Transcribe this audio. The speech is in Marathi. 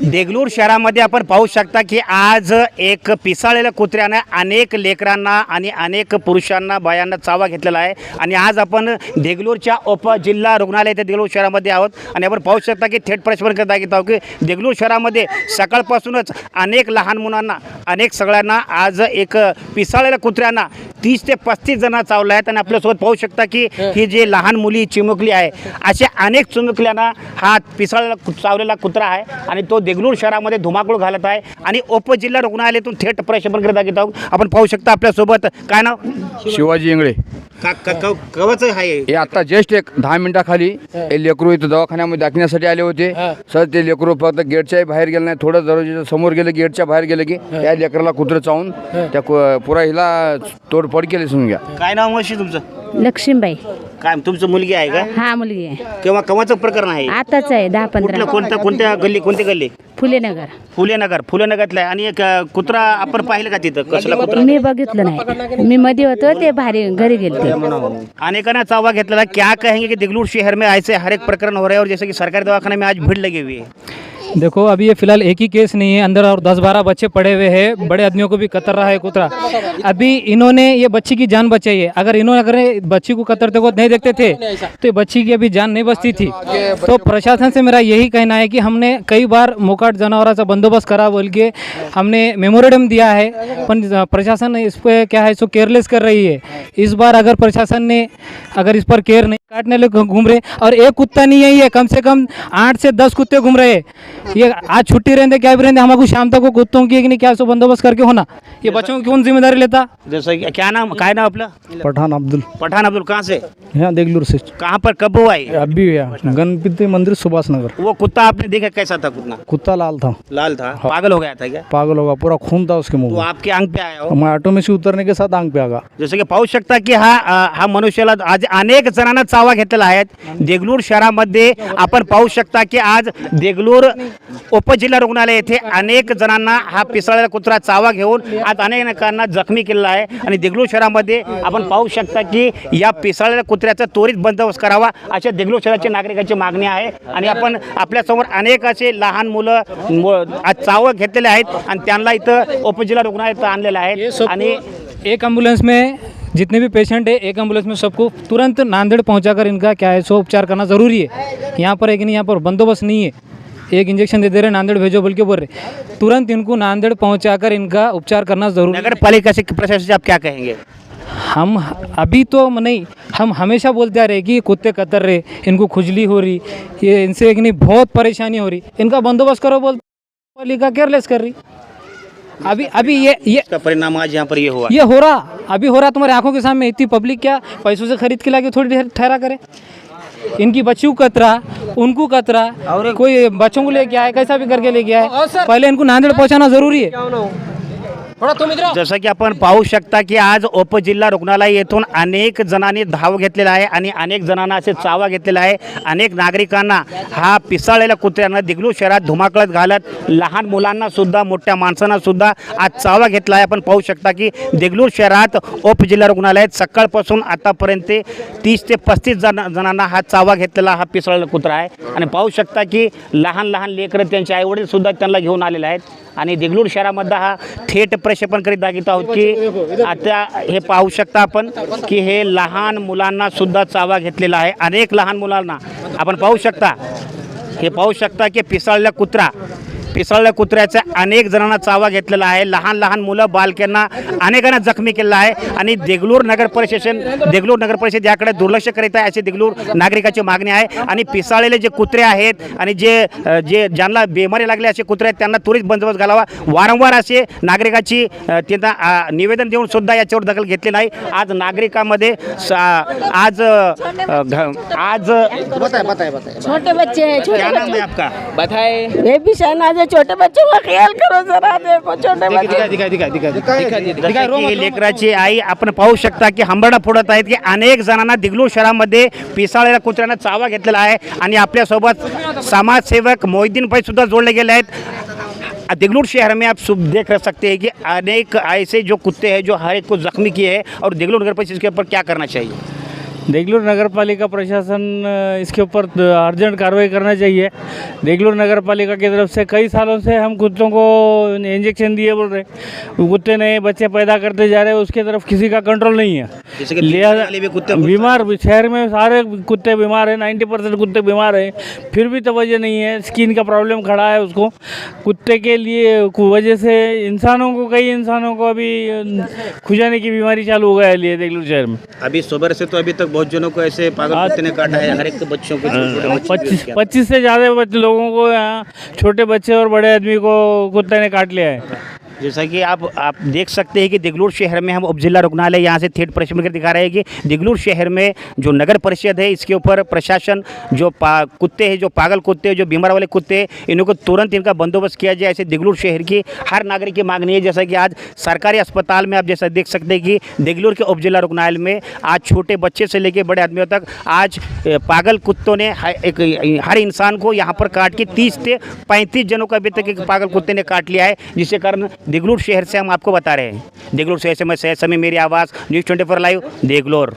देगलूर शहरामध्ये आपण पाहू शकता की आज एक पिसाळलेल्या कुत्र्यानं अनेक लेकरांना आणि अनेक पुरुषांना बायांना चावा घेतलेला आहे. आणि आज आपण देगलूरच्या उपजिल्हा रुग्णालय ते देगलूर शहरामध्ये आहोत. आणि आपण पाहू शकता की थेट प्रश्न करता येत आहोत की देगलूर शहरामध्ये सकाळपासूनच अनेक लहान मुलांना अनेक सगळ्यांना आज एक पिसाळलेल्या कुत्र्यांना तीस ते पस्तीस जण चावलं आहेत आणि आपल्यासोबत पाहू शकता की ही. जी लहान मुली चिमुकली आहे अशा अनेक चिमुकल्यांना हा पिसाळलेला कु- चावलेला कुत्रा आहे आणि तो देगलूर शहरामध्ये धुमाकूळ घालत आहे. आणि उपजिल्हा रुग्णालयातून थेट प्रक्षेपण करत घेत आहोत. आपण पाहू शकता आपल्यासोबत. काय नाव? शिवाजी इंगळे. कवच आहे हे? आता जस्ट एक दहा मिनिटाखाली हे. लेकरू इथं दवाखान्यामध्ये दाखण्यासाठी आले होते. सर ते लेकरू फक्त गेटच्याही बाहेर गेलं नाही. थोडं दरवाजेच्या समोर गेलं गेटच्या बाहेर गेलं की त्या लेकराला कुत्रं चावून त्या पुरा हिला तोडफोड केली समजून घ्या. काय नाव मशी तुमचं? लक्ष्मीबाई. काय तुमचं मुलगी आहे का? हा मुलगी आहे. किंवा कवाचं प्रकरण आहे? आताच आहे दहा कुठलं पंधरा कोणत्या कोणत्या गल्ली कोणती गल्ली? फुलेनगर. फुलेनगर फुलेनगरला आणि एक अ, कुत्रा आपण पाहिलं का तिथं? कसला कुत्रा? मी बघितलं नाही. मी मध्ये होतो ते भारी घरी गेलते. अनेकांना चावा घेतलेला क्या कहेंगे कि देगलूर शहर में ऐसे हर एक प्रकरण हो रहे हैं और जैसे कि सरकारी दवाखाने में आज भीड़ लगी हुई है। देखो, अभी ये फ़िलहाल एक ही केस नहीं है, अंदर और दस बारह बच्चे पड़े हुए हैं, बड़े आदमियों को भी कतर रहा है कुतरा। अभी इन्होंने ये बच्ची की जान बचाई है। अगर इन्होंने, अगर बच्ची को कतरते को नहीं देखते थे तो ये बच्ची की अभी जान नहीं बचती थी। तो प्रशासन से मेरा यही कहना है कि हमने कई बार मोकाट जनावराचा बंदोबस्त करा, बोल के हमने मेमोरेंडम दिया है। पर प्रशासन इस पर क्या है सो केयरलेस कर रही है। इस बार अगर प्रशासन ने, अगर इस पर केयर नहीं, काटने लोग घूम रहे, और एक कुत्ता नहीं है कम से कम आठ से दस कुत्ते घूम रहे। हैं ये आज छुट्टी रहते क्या भी रहते हमको शाम तक को कुत्तों की नहीं क्या सो बंदोबस्त करके होना ये बच्चों की कौन ज़िम्मेदारी लेता? जैसे क्या नाम काय नाम आपलं पठान अब्दुल। पठान अब्दुल कहाँ से? यहाँ देगलूर से। कहाँ पर कब हुआ है अभी यहाँ गणपति मंदिर सुभाष नगर। वो कुत्ता आपने देखा कैसा था कुत्ता? कुत्ता लाल था। लाल था? पागल हो गया था क्या? पागल होगा पूरा खून था उसके मुँह तो आपके अंग पे आया हो? मैं ऑटो में से उतरने के साथ आंग पे आगा गया। जसं की पाहू शकता की हा हा मनुष्याला आज अनेक जणांना चावा घेतलेला आहे देगलूर शहरामध्ये आपण पाहू शकता की आज देगलूर उपजिल्हा रुग्णालय येथे अनेक जणांना हा पिसळलेला कुत्रा चावा घेऊन आज अनेकांना जखमी केलेला आहे. आणि देगलूर शहरामध्ये आपण पाहू शकता की या पिसळलेल्या कुत्र्याचा त्वरित बंदोबस्त करावा अशा देगलूर शहराच्या नागरिकांची मागणी आहे. आणि आपण आपल्यासमोर अनेक असे लहान मुलं आज चावं घेतलेले आहेत आणि त्यांना इथं उपजिल्हा रुग्णालयात आणलेलं आहे. आणि एक एम्बुलेंस में जितने भी पेशेंट है एक एम्बुलेंस में सबको तुरंत नांदेड़ पहुंचाकर इनका क्या है सो उपचार करना ज़रूरी है। यहाँ पर एक नहीं यहाँ पर बंदोबस्त नहीं है। एक इंजेक्शन दे दे रहे नांदेड़ भेजो बोल के बोल रहे। तुरंत इनको नांदेड़ पहुंचाकर इनका उपचार करना ज़रूरी नगर पालिका से प्रशासन से आप क्या कहेंगे? हम अभी तो नहीं हम हमेशा बोलते आ रहे कि कुत्ते कतर रहे इनको खुजली हो रही ये इनसे एक नहीं बहुत परेशानी हो रही। इनका बंदोबस्त करो बोल पालिका केयरलेस कर रही। अभी अभी ये ये परिणाम आज यहाँ पर ये हुआ। ये हो रहा अभी हो रहा तुम्हारी आँखों के सामने इतनी पब्लिक क्या? पैसों से खरीद के लाके थोड़ी देर ठहरा करे। इनकी बच्चियों को कतरा उनको कतरा कोई बच्चों को लेके आए कैसा भी करके लेके आए पहले इनको नांदेड़ पहुंचाना जरूरी है? जसं की आपण पाहू शकता की आज उपजिल्हा रुग्णालय येथून अनेक जणांनी धाव घेतलेला आहे आणि अनेक जणांना असे चावा घेतलेला आहे. अनेक नागरिकांना हा पिसाळलेल्या कुत्र्यांना दिगलू शहरात धुमाकळत घालत लहान मुलांना सुद्धा मोठ्या माणसांना सुद्धा आज चावा घेतला आहे. आपण पाहू शकता की देगलूर शहरात उपजिल्हा रुग्णालयात सकाळपासून आतापर्यंत तीस ते पस्तीस जण जणांना हा चावा घेतलेला हा पिसळलेला कुत्रा आहे. आणि पाहू शकता की लहान लहान लेकरं त्यांचे आईवडील सुद्धा त्यांना घेऊन आलेले आहेत. आणि देगलूर शहरामध्ये हा थेट प्रक्षेपण करीत दाखवत आहोत की आता हे पाहू शकता आपण की हे लहान मुलांना सुद्धा चावा घेतलेला आहे. अनेक लहान मुलांना आपण पाहू शकता. हे पाहू शकता की पिसाळलेला कुत्रा पिसाळल्या कुत्र्याचा अनेक जणांना चावा घेतलेला आहे. लहान लहान मुलं बालकांना अनेकांना जखमी केलेला आहे. आणि देगलूर नगर परिषद देगलूर नगर परिषद याकडे दुर्लक्ष करीत आहे अशी देगलूर नागरिकाची मागणी आहे. आणि पिसाळलेले जे कुत्रे आहेत आणि जे जे ज्यांना बेमारी लागले असे कुत्रे आहेत त्यांना त्वरित बंदोबस्त घालावा. वारंवार असे नागरिकाची त्यांना निवेदन देऊन सुद्धा याच्यावर दखल घेतली नाही. आज नागरिकामध्ये स- आज आज छोटे बच्चे हैं छोटे है आपका? बच्चे ये भी शहनाज है छोटे बच्चों का ख्याल करो जरा देखो छोटे बच्चे जसं की लेकराची आई आपण पाहू शकता की हंबरडा फोडत आहेत की अनेक जणांना दिगलूर शहरामध्ये पिसाळलेल्या कुत्र्यांना चावा घेतलेला आहे आणि आपल्यासोबत समाजसेवक मोहिद्दीन भाई सुद्धा जोडले गेले आहेत दिगलूर शहर में आप सुब देख सकते हैं कि अनेक ऐसे जो कुत्ते हैं जो हर एक को जख्मी किए हैं और दिगलूर नगर परिषद इसके ऊपर क्या करना चाहिए देगलूर नगर पालिका प्रशासन इसके ऊपर अर्जेंट कार्रवाई करना चाहिए। देगलूर नगर पालिका की तरफ़ से कई सालों से हम कुत्तों को इंजेक्शन दिए बोल रहे कुत्ते नए बच्चे पैदा करते जा रहे हैं उसके तरफ़ किसी का कंट्रोल नहीं है। लिहाजा कुत्ते बीमार शहर में सारे कुत्ते बीमार हैं नाइन्टी परसेंट कुत्ते बीमार हैं फिर भी तोज्जह नहीं है। स्किन का प्रॉब्लम खड़ा है उसको। कुत्ते के लिए वजह से इंसानों को कई इंसानों को अभी खुजाने की बीमारी चालू हो गया है लिए देगलूर शहर में। अभी सुबह से तो अभी तक बहुत जनों को ऐसे पागल कुत्ते ने काटा है हर एक बच्चों को पच्चीस पच्चीस से ज़्यादा लोगों को यहाँ छोटे बच्चे और बड़े आदमी को कुत्ते ने काट लिया है। जैसा कि आप आप देख सकते हैं कि दिगलूर शहर में हम उपजिला रुग्णालय यहाँ से थेट परिश्रम करके दिखा रहे हैं कि दिगलूर शहर में जो नगर परिषद है, इसके ऊपर प्रशासन जो कुत्ते हैं, जो पागल कुत्ते हैं, जो बीमार वाले कुत्ते हैं, इनको तुरंत इनका बंदोबस्त किया जाए, ऐसे दिगलूर शहर की हर नागरिक की मांग नहीं है। जैसा कि आज सरकारी अस्पताल में आप जैसा देख सकते हैं कि दिगलूर के उपजिला रुग्णालय में आज छोटे बच्चे से लेकर बड़े आदमियों तक आज पागल कुत्तों ने एक, हर इंसान को यहाँ पर काट के तीस से पैंतीस जनों का अभी तक एक पागल कुत्ते ने काट लिया है, जिसके कारण देगलूर शहर से हम आपको बता रहे हैं। देगलूर शहर से मैं Sayyad Samay Meri Awaaz news twenty four live Deglur.